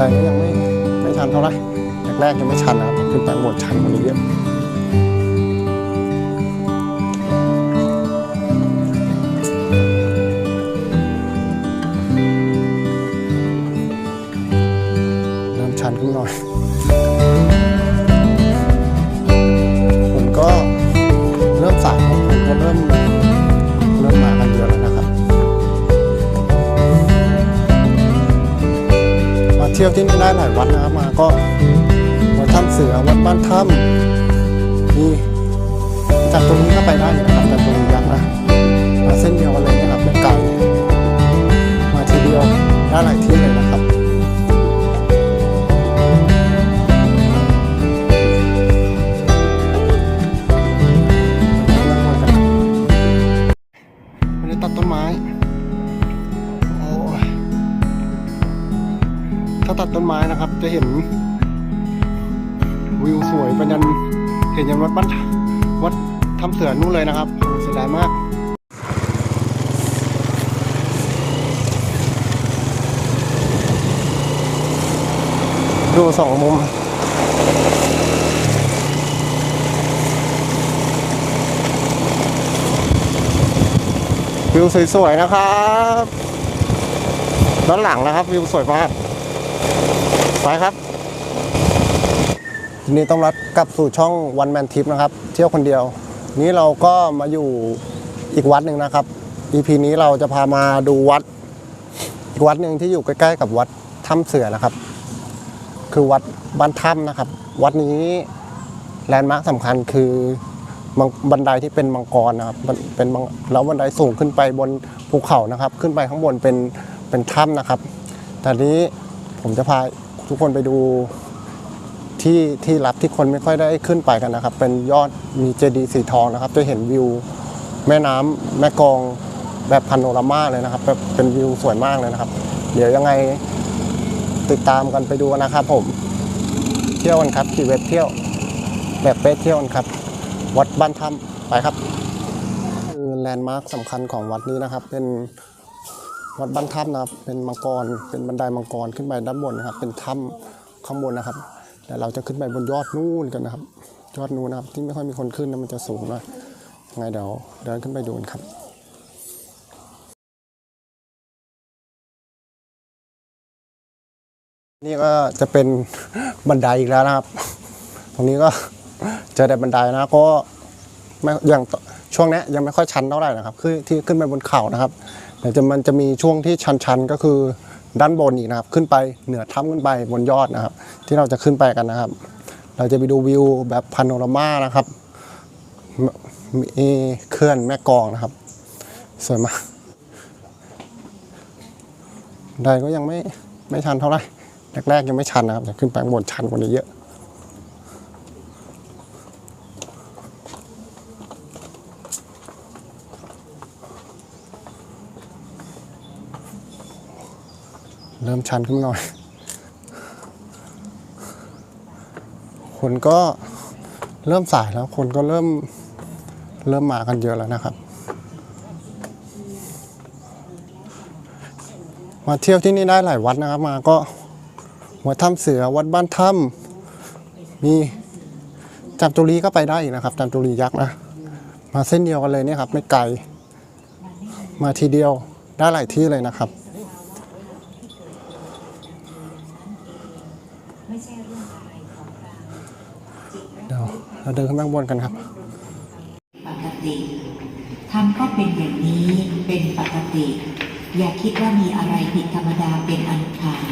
แต่ก็ยังไม่ไม่ชันเท่าไหร่แรกๆยังไม่ชันนะครับขึ้นไปบนชันกว่านี้เยอะ ที่ยวที่นี่ได้หลายวัดนะครับมาก็วัดถ้ำเสือวัดบ้านถ้ำนี่จากตรงนี้ก็ไปได้นะครับจากตรงนี้ยักษ์นะมาเส้นเดียวกันเลยนะครับเป็นกลมาทีเดียวได้หลายที่เลยนะ ถ้าตัดต้นไม้นะครับ จะเห็น วิวสวยไปยันเห็นยันวัดบ้านวัดทำเสือนู่นเลยนะครับเสียดายมากดูสองมุมวิวสวยๆนะครับ ด้านหลังนะครับ วิวสวยมาก ไปครับทีนี้ต้องรับกลับสู่ช่องวันแมนทิปนะครับเที่ยวคนเดียว นี้เราก็มาอยู่อีกวัดหนึ่งนะครับ EP นี้เราจะพามาดูวัด อีกวัดหนึ่งที่อยู่ใกล้ๆกับวัดถ้ำเสือนะครับ คือวัดบ้านถ้ำนะครับ วัดนี้แลนด์มาร์คสำคัญคือบันไดที่เป็นมังกรนะครับเป็นแล้วบันไดสูงขึ้นไปบนภูเขานะครับ ขึ้นไปข้างบนเป็นเป็นถ้ำนะครับแต่นี้ ผมจะพาทุกคนไปดูที่ที่ลับที่คนไม่ค่อยได้ขึ้นไปกันนะครับ เป็นยอดมีเจดีย์สีทองนะครับ จะเห็นวิวแม่น้ำแม่กองแบบพาโนรามาเลยนะครับแบบเป็นวิวสวยมากเลยนะครับ เดี๋ยวยังไงติดตามกันไปดูนะครับผมเที่ยวกันครับขี่เว็บเที่ยว แบบเป๊ะเที่ยวกันครับ วัดบ้านถ้ำไปครับคือแลนด์มาร์คสำคัญของวัดนี้นะครับ เป็น วัดบ้านถ้ำนะครับเป็นมังกรเป็นบันไดมังกรขึ้นไปด้านบนนะครับ เป็นถ้ำข้างบนนะครับแต่เราจะขึ้นไปบนยอดนู่นกันนะครับ ยอดนู้นนะครับ ที่ไม่ค่อยมีคนขึ้นนะมันจะสูงน่อยยังไงเดี๋ยวเดินขึ้นไปดูกันครับนี่ก็จะเป็นบันไดอีกแล้วนะครับ ตรงนี้ก็เจอแต่บันไดนะก็ไม่อย่างช่วงนี้ยยังไม่ค่อยชันเท่าไหร่นะครับคือที่ขึ้นไปบนเขานะครับ เดี๋ยวจะมันจะมีช่วงที่ชันๆก็คือด้านบนอีกนะครับ ขึ้นไปเหนือถ้ำขึ้นไปบนยอดนะครับ ที่เราจะขึ้นไปกันนะครับ เราจะไปดูวิวแบบพาโนรามานะครับมีเขื่อนแม่กองนะครับ สวยมากบันไดก็ยังไม่ไม่ชันเท่าไหร่แรกๆยังไม่ชันนะครับแต่ขึ้นไปบนชันกว่านี้เยอะ ริ่มชันขึ้นมาหน่อย คนก็เริ่มสายแล้ว คนก็เริ่มเริ่มมากันเยอะแล้วนะครับ มาเที่ยวที่นี่ได้หลายวัดนะครับมาก็วัดถ้ำเสือวัดบ้านถ้ำมีจามจุรีก็ไปได้อีกนะครับจามจุรียักษ์นะ มาเส้นเดียวกันเลยเนี่ยครับ ไม่ไกล มาทีเดียวได้หลายที่เลยนะครับ เดี๋ยวเราเดินขึ้นไปข้างบนกันครับ ปกติทำก็เป็นอย่างนี้เป็นปกติ อย่าคิดว่ามีอะไรผิดธรรมดาเป็นอันขาด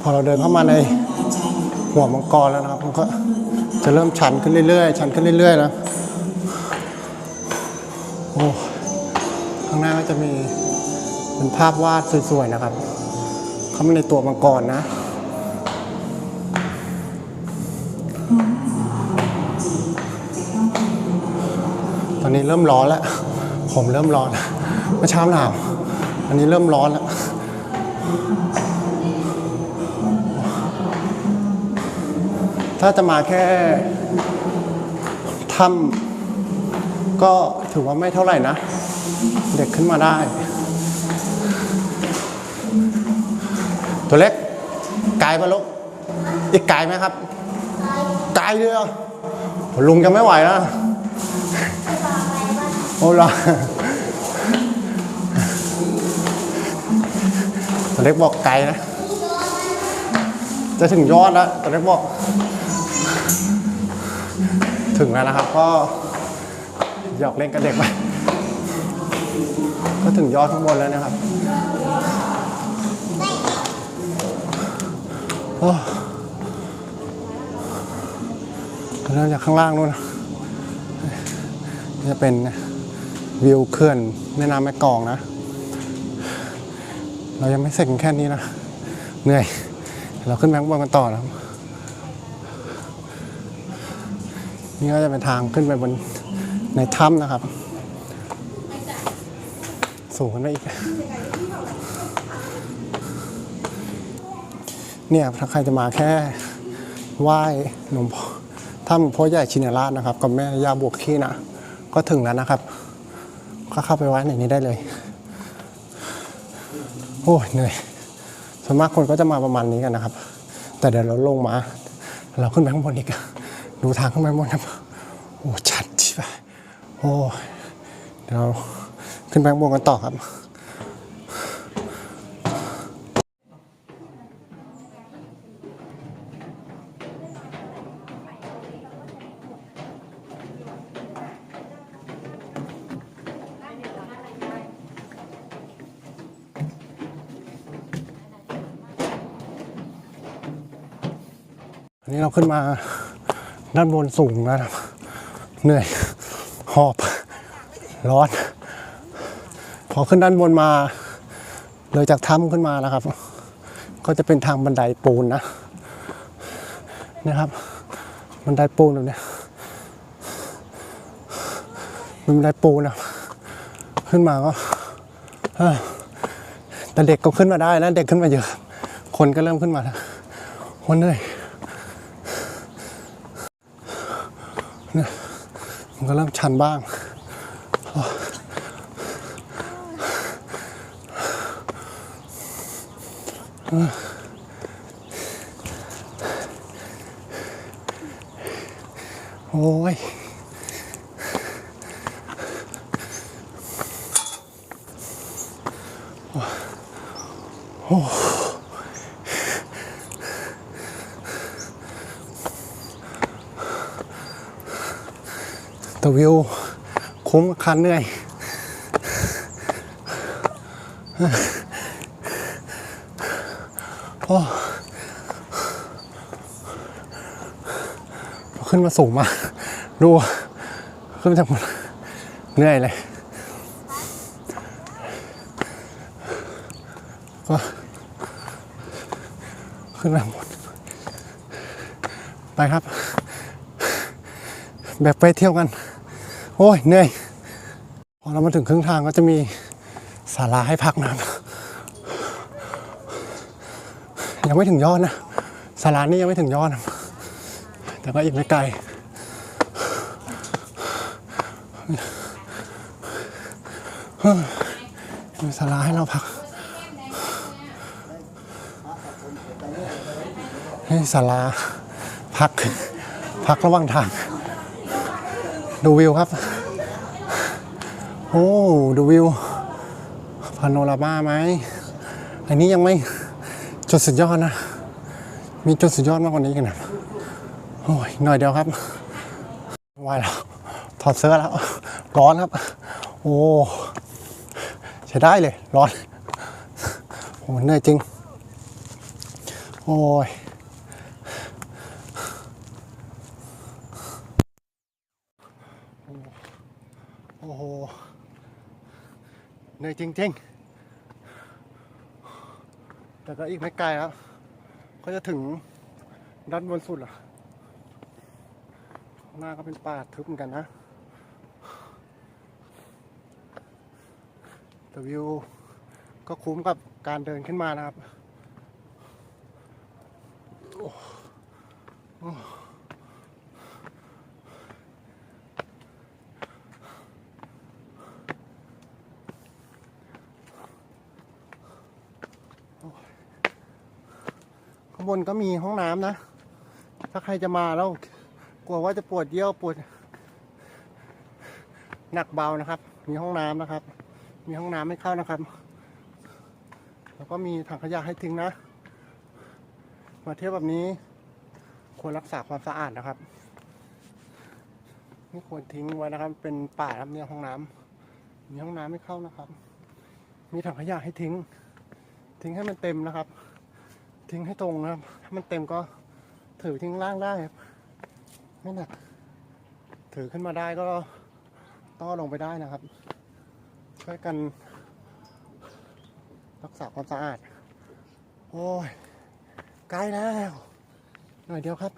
พอเราเดินเข้ามาในหัวมังกรแล้วนะครับ มันก็จะเริ่มชันขึ้นเรื่อยๆ ชันขึ้นเรื่อยๆนะโเป็นภาพวาดสวยๆนะครับ เข้ามาในตัวมังกรนะ ตอนนี้เริ่มร้อนแล้ว ผมเริ่มร้อนเมื่อเช้าหนาวอันนี้เริ่มร้อนแล้วถ้าจะมาแค่ถ้ำก็ถือว่าไม่เท่าไหร่นะ เด็กขึ้นมาได้ ตัวเล็กไกลปะลูกอีกไกลไหมครับไกลเลยเหรอลุงจะไม่ไหวแล้วโอ้ล่ะตัวเล็กบอกไกลนะ จะถึงยอดแล้วตัวเล็กบอก ถึงแล้วนะครับ ก็หยอกเล่นกับเด็กไป ก็ถึงยอดข้างบนแล้วนะครับโอ้เริ่มจากข้างล่างนู้นจะเป็นวิวเขื่อนแม่น้ำแม่กองนะ เรายังไม่เสร็จแค่นี้นะ เหนื่อย เราขึ้นไปข้างบนกันต่อนะครับนี่ก็จะเป็นทางขึ้นไปบนในถ้ำนะครับ สูงขึ้นไปอีก เนี่ยถ้าใครจะมาแค่ไหว้หลวงพ่อถ้ำหลวงพ่อใหญ่ชินราชนะครับ กับแม่ย่าบวกขี้นะ ก็ถึงแล้วนะครับ ก็เข้าไปไหว้ในนี้ได้เลย โอ้ยเหนื่อยส่วนมากคนก็จะมาประมาณนี้กันนะครับ แต่เดี๋ยวเราลงมา เราขึ้นไปข้างบนอีกดูทางขึ้นไปข้างบนครับโอ้ชัดชิบะโอ้เดี๋ยวเรา ขึ้นไปข้างบนกันต่อครับอันนี้เราขึ้นมาด้านบนสูงนะครับ เหนื่อย หอบ ร้อน อขึ้นด้านบนมาเลยจากถ้ำขึ้นมาแล้วครับ ก็จะเป็นทางบันไดปูนนะนะครับ บันไดปูนแบบนี้ยเป็นบันไดปูนนะขึ้นมาก็แต่เด็กก็ขึ้นมาได้นะเด็กขึ้นมาเยอะ คนก็เริ่มขึ้นมาแล้ววันเหนื่อยมันก็เริ่มชันบ้าง โอ้ยโอ้ต่วิวคุ้มคันเหนื่อย ขึ้นมาสูงมาก ดู ขึ้นมาจากบนเหนื่อยเลย ก็ขึ้นมาหมด ไปครับ แบบไปเที่ยวกัน โอ้ยเหนื่อยพอเรามาถึงครึ่งทางก็จะมีศาลาให้พักนะครับยังไม่ถึงยอดนะศาลานี้ยังไม่ถึงยอดนะ แต่ก็อีกไม่ไกล มีศาลาให้เราพักนี่ศาลาพัก พักระหว่างทาง ดูวิวครับ โอ้ ดูวิวพาโนรามาไหม อันนี้ยังไม่จุดสุดยอดนะ มีจุดสุดยอดมากกว่านี้กันนะ โอ้ยหน่อยเดียวครับไหวแล้วถอดเสื้อแล้ว ร้อนครับ โอ้ใช้ได้เลย ร้อนโอ้เหนื่อยจริง โอ้ยโอ้โหเหนื่อยจริงๆ แต่ก็อีกไม่ไกลครับ ก็จะถึงด้านบนสุดละข้าง หน้าก็เป็นป่าทึบเหมือนกันนะแต่วิวก็คุ้มกับการเดินขึ้นมานะครับข้างบนก็มีห้องน้ำนะ ถ้าใครจะมาแล้ว กลัวว่าจะปวดเยี่ยวปวดหนักเบานะครับ มีห้องน้ำนะครับ มีห้องน้ำให้เข้านะครับ แล้วก็มีถังขยะให้ทิ้งนะ มาเที่ยวแบบนี้ ควรรักษาความสะอาดนะครับไม่ควรทิ้งไว้นะครับ เป็นป่าครับเนี่ยห้องน้ำมีห้องน้ำให้เข้านะครับ มีถังขยะให้ทิ้ง ทิ้งให้มันเต็มนะครับ ทิ้งให้ตรงนะครับ ถ้ามันเต็มก็ถือทิ้งล่างได้ครับ ไม่หนัก ถือขึ้นมาได้ก็ต้อลงไปได้นะครับ ช่วยกันรักษาความสะอาด โอ้ยใกล้แล้ว หน่อยเดียวครับ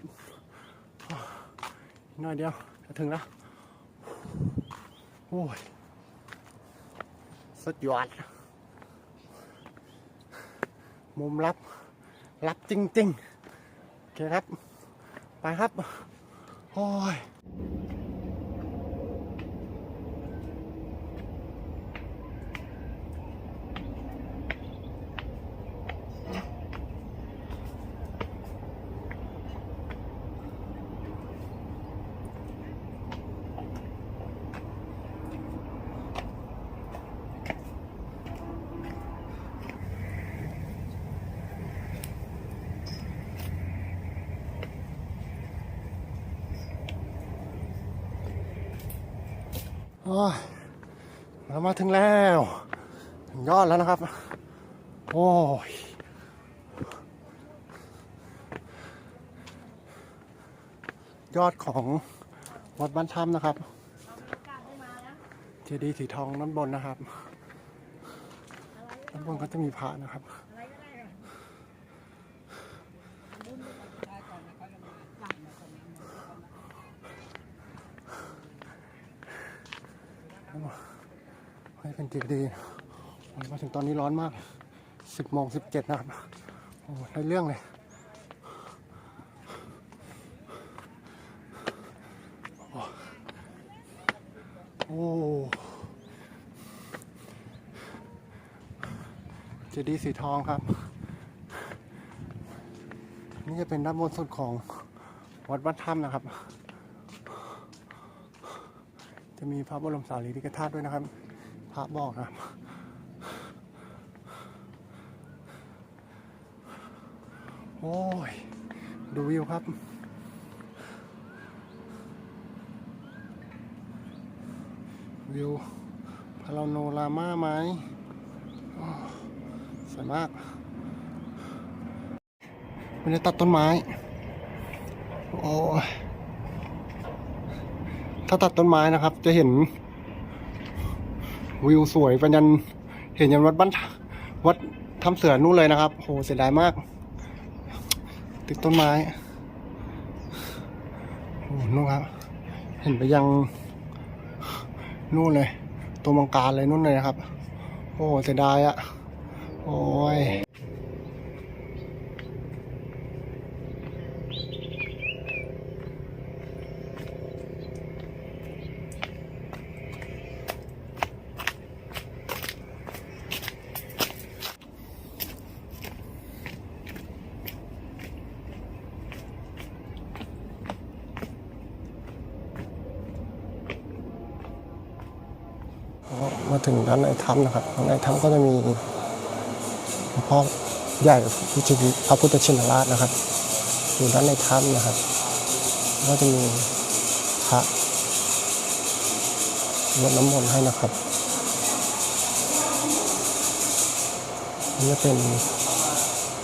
หน่อยเดียวจะถึงแล้ว โอ้ยสุดยอด มุมลับ ลับจริงๆ โอเคครับ ไปครับ โอ้ เรามาถึงแล้วถึงยอดแล้วนะครับ โอ้ยยอดของวัดบ้านถ้ำนะครับเจดีย์สีทองด้านบนนะครับด้านบนก็จะมีพระนะครับ ให้เป็นจิตดีโอ้ยมาถึงตอนนี้ร้อนมากสิบโมงสิบเจ็ดนะครับโอ้ได้เรื่องเลยโอ้เจดีย์สีทองครับ นี่จะเป็นด้านบนสุดของวัดบ้านถ้ำนะครับ จะมีพระบรมสารีริกธาตุด้วยนะครับ พระบอกนะครับโอ้ย ดูวิวครับ วิวพาราโนรามาไหมสวยมากไม่ได้ตัดต้นไม้ โอ้ย ถ้าตัดต้นไม้นะครับ จะเห็น วิวสวยเป็นยันเห็นยันวัดบ้านวัดทำเสือนู่นเลยนะครับโหเสียดายมาก ติดต้นไม้โอ้นู่นครับเห็นไปยังนู่นเลย ตัวมังการเลยนู่นเลยนะครับ โอ้เสียดายอะโอ้ย มาถึงด้านในถ้ำนะครับด้านในถ้ำก็จะมีหลวงพ่อใหญ่ที่ชื่อพระพุทธชินราชนะครับ อยู่ด้านในถ้ำนะครับ ก็จะมีพระรดน้ำมนต์ให้นะครับนี่เป็น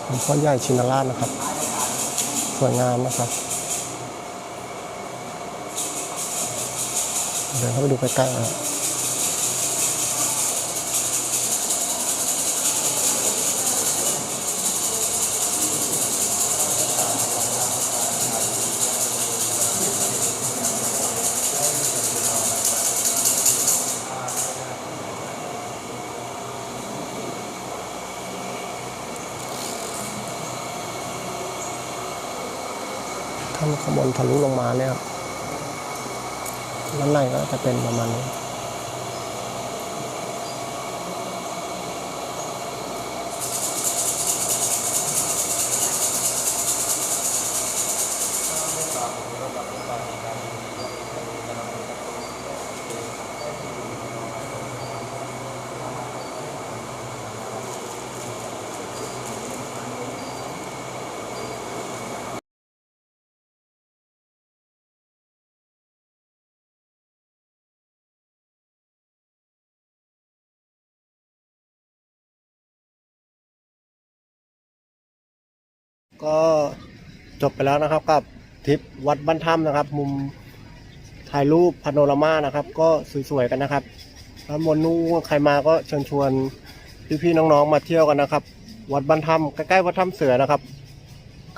หลวงพ่อใหญ่ชินราชนะครับ สวยงามนะครับเดินเข้าไปดูใกล้ๆนะ ข้ามันขางบนทะลุลงมาเนี่ยครับด้านในก็จะเป็นประมาณนี้ ก็จบไปแล้วนะครับกับทริปวัดบ้านถ้ำนะครับ มุมถ่ายรูปพาโนรามานะครับ ก็สวยๆกันนะครับ แล้วมนนู้ใครมาก็เชิญชวนพี่ๆน้องๆมาเที่ยวกันนะครับ วัดบ้านถ้ำใกล้ๆวัดถ้ำเสือนะครับ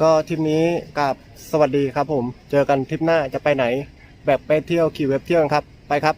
ก็ทริปนี้กับสวัสดีครับผม เจอกันทริปหน้าจะไปไหน แบบไปเที่ยวขี่เว็บเที่ยวกันครับ ไปครับ